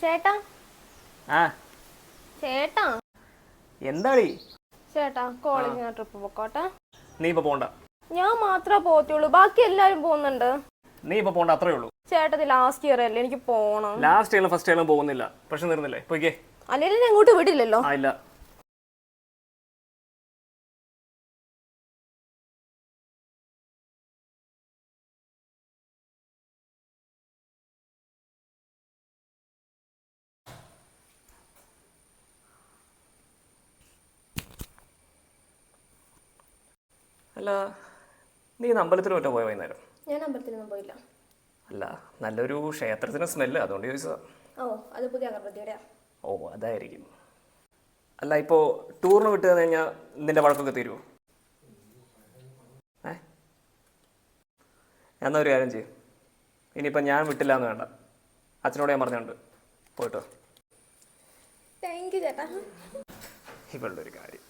ചേട്ടാ? ആ. ചേട്ടാ? എന്താടി? ചേട്ടാ കോളേജിന് ട്രിപ്പ് പൊക്കോട്ടെ. നീ ഇപ്പൊ പോണ്ട. ഞാൻ മാത്രമേ ബാക്കി എല്ലാരും പോകുന്നുണ്ട്. നീ ഇപ്പൊ പോണ്ട അത്രേ ഉള്ളൂ. ചേട്ടത്തി ലാസ്റ്റ് ഇയർ അല്ലേ? എനിക്ക് പോണം. ലാസ്റ്റ് ഇയറിലും ഫസ്റ്റ് ഇയറിലും പോകുന്നില്ല. പക്ഷെ നിർന്നില്ലേ പോയിക്കേ. അല്ലെങ്കിൽ ഞാൻ ഇങ്ങോട്ട് വിടില്ലല്ലോ. ആ ഇല്ല. അല്ല നീ ഇന്ന് അമ്പലത്തിൽ മറ്റോ പോയ വൈകുന്നേരം? ഞാൻ അമ്പലത്തിലൊന്നും പോയില്ല. അല്ല നല്ലൊരു ക്ഷേത്രത്തിന് സ്മെല്ല് അതുകൊണ്ട് ചോദിച്ചതാ. ഓ അത് പുതിയ അഗർബത്തിയുടെ ഓ അതായിരിക്കും. അല്ല ഇപ്പോ ടൂറിന് വിട്ട് തന്നു കഴിഞ്ഞാൽ നിന്റെ വഴക്കൊക്കെ തീരുമോ ഏ? എന്നാ ഒരു കാര്യം ചെയ്യും. ഇനിയിപ്പോൾ ഞാൻ വിട്ടില്ല എന്ന് വേണ്ട. അച്ഛനോട് ഞാൻ പറഞ്ഞുണ്ട് പോയിട്ടോ. താങ്ക് യു ചേട്ടാ. ഇവളുടെ ഒരു കാര്യം.